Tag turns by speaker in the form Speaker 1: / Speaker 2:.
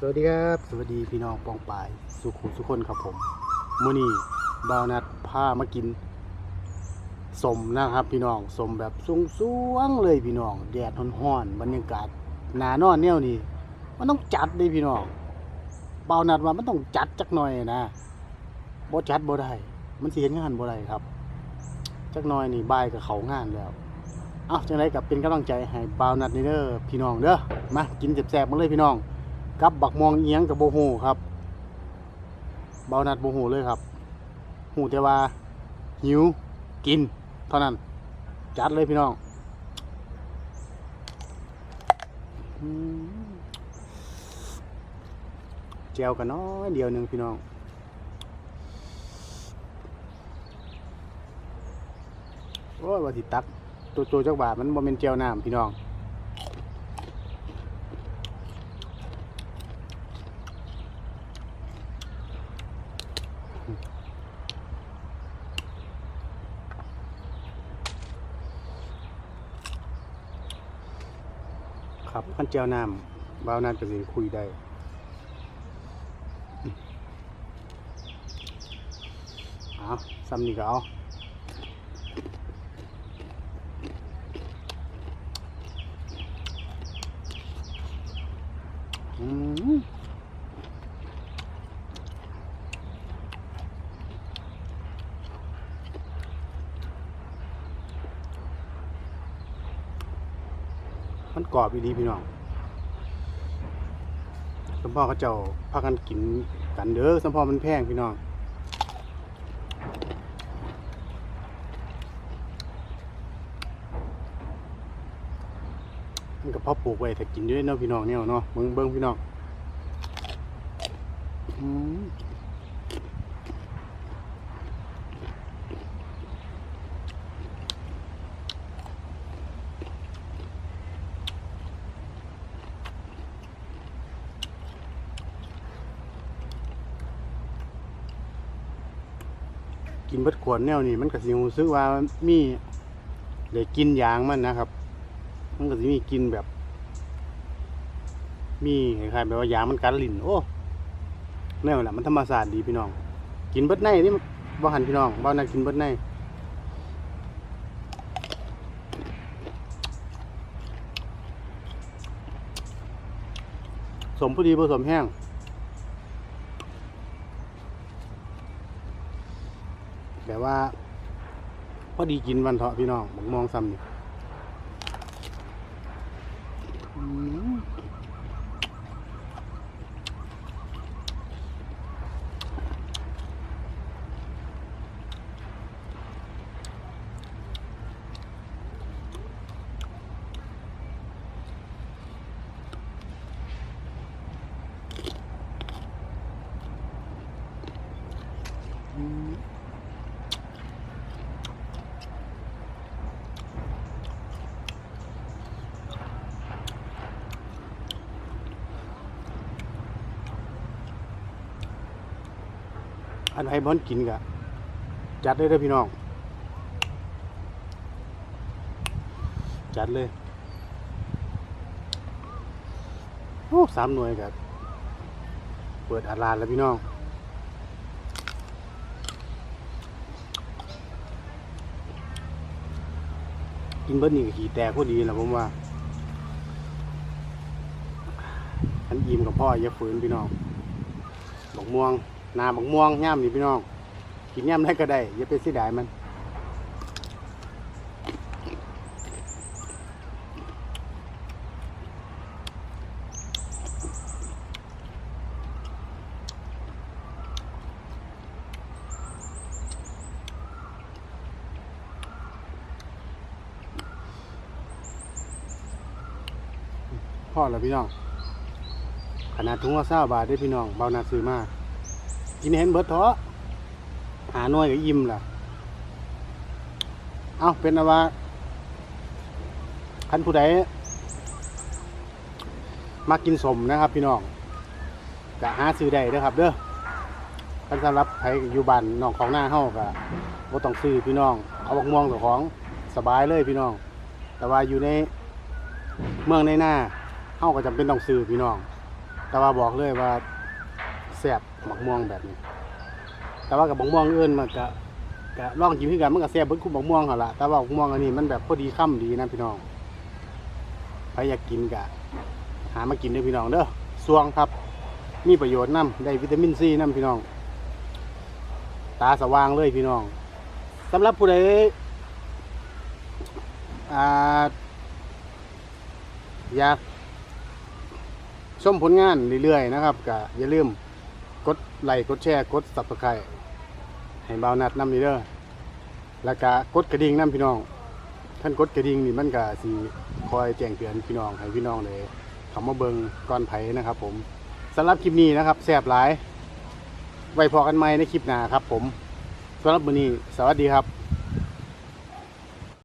Speaker 1: สวัสดีครับ สวัสดีพี่น้องปองปาย สุขุมสุขคนครับผมมื้อนี้บาวนัดพามากินสมนะครับ พี่น้องสมแบบสูงๆเลยพี่น้องแดดร้อนๆบรรยากาศหนานอนแนวนี้มันต้องจัดเด้พี่น้องบาวนัดว่ามันต้องจัดจักหน่อยนะบ่จัดบ่ได้มันเห็นงานบ่ได้ครับ จักหน่อยนี่บายก็เขางานแล้วเอ้าจังไดก็เป็นกำลังใจให้บาวนัดนี่เด้อพี่น้องเด้อมากินแซ่บๆมาเลยพี่น้อง กับบักมองเอียงกับโบหูครับเบานัดโบหูเลยครับหูแต่ว่าหิวกิน เท่านั้น จัดเลยพี่น้องอืมแจวกันน้อยเดียวหนึ่งพี่น้องโอ้ยว่าสิตักตัวตัวจักบาทมันบ่เป็นแจวน้ำพี่น้อง ครับขั้นเจ้าน้ำบาวนานก็สิคุยได้เอาซ้ำนี่ก็เอาอืม มันกรอบอีดีพี่น้องสมพ่อเขาเจ้าพากันกินกันเด้อสมพ่อมันแพงพี่น้องมันก็พอปลูกไว้ถ้ากินด้วยเนาะพี่น้องเนี่ยเนาะเบิ่งเบิ่งพี่น้องอืม กินเบิดขวดแนวนี้มันก็สิรู้สึกว่ามีได้กินยางมันนะครับ มันก็สิมีกินแบบ มีคล้ายๆแบบว่ายางมันกัดลิ้นโอ้แนวแหละมันธรรมศาสตร์ดีพี่น้อง กินเบิดในนี่บ่หันพี่น้องบ่นักกินเบิดในสมพอดีผสมแห้ง แต่ว่า พอดีกินวันเถาะพี่น้องผมมองซ้ำนี่ อืมอืม อันให้บอนกินกะจัดเลยเด้อพี่น้อง จัดเลยโอ้สามหน่วยกับเปิดอาลานแล้วพี่น้องกินเบิดนี่ก็ขี่แตกพอดีแหละผมว่าอันอิ่มกับพ่ออย่าฝืนพี่น้องบักม่วง นาบักม่วงย่ามนี่พี่น้อง กินย่ามได้ก็ได้อย่าไปเสียดายมันพ่อแล้วพี่น้องขนาดถุงละเศร้าบาทได้พี่น้อง เบานาซื้อมากินเห็นเบิดเถาะหาหน่วยก็อิ่มล่ะ เอาเป็นอะว่าคันผู้ใดมากินสมนะครับ พี่น้องก็หาซื้อได้เด้อครับเด้อคันสำหรับใครอยู่บ้านน้องของหน้าเฮาก็บ่ต้องซื้อพี่น้อง เอาบักม่วงตัวของสบายเลยพี่น้อง แต่ว่าอยู่ในเมืองในหน้าเฮาก็จำเป็นต้องซื้อพี่น้อง แต่ว่าบอกเลยว่า ซ่บหมักม่วงแบบนี้ แต่ว่ากับบักม่วงอื่นมันก็ก็ลองกินคือกันมันก็แซ่บเบิ่คุบักม่วงหั่นละแต่ว่าบักม่วงอันนี้มันแบบพอดีค่ำดีนะพี่น้องใครอยากกินก็หามากินเด้อพี่น้องเด้อสวงครับ มีประโยชน์นํได้วิตามินซีนํพี่น้อง ตาสว่างเลยพี่น้องสำหรับผู้ใดอ่าอยากชมผลงานเรื่อยๆนะครับก็อย่าลืม กดไลค์กดแชร์กด subscribe ให้บ่าวนัดนำนี่เด้อแล้วก็กดกระดิ่งนำพี่น้อง ท่านกดกระดิ่งนี่มันก็สีคอยแจ้งเตือนพี่น้องให้พี่น้องเลยเข้ามาเบิงก่อนไผ่นะครับ ผมสำหรับคลิปนี้นะครับแสบหลาย ไว้พอกันไหมในคลิปหน้าครับ ผมสำหรับวันนี้ สวัสดีครับ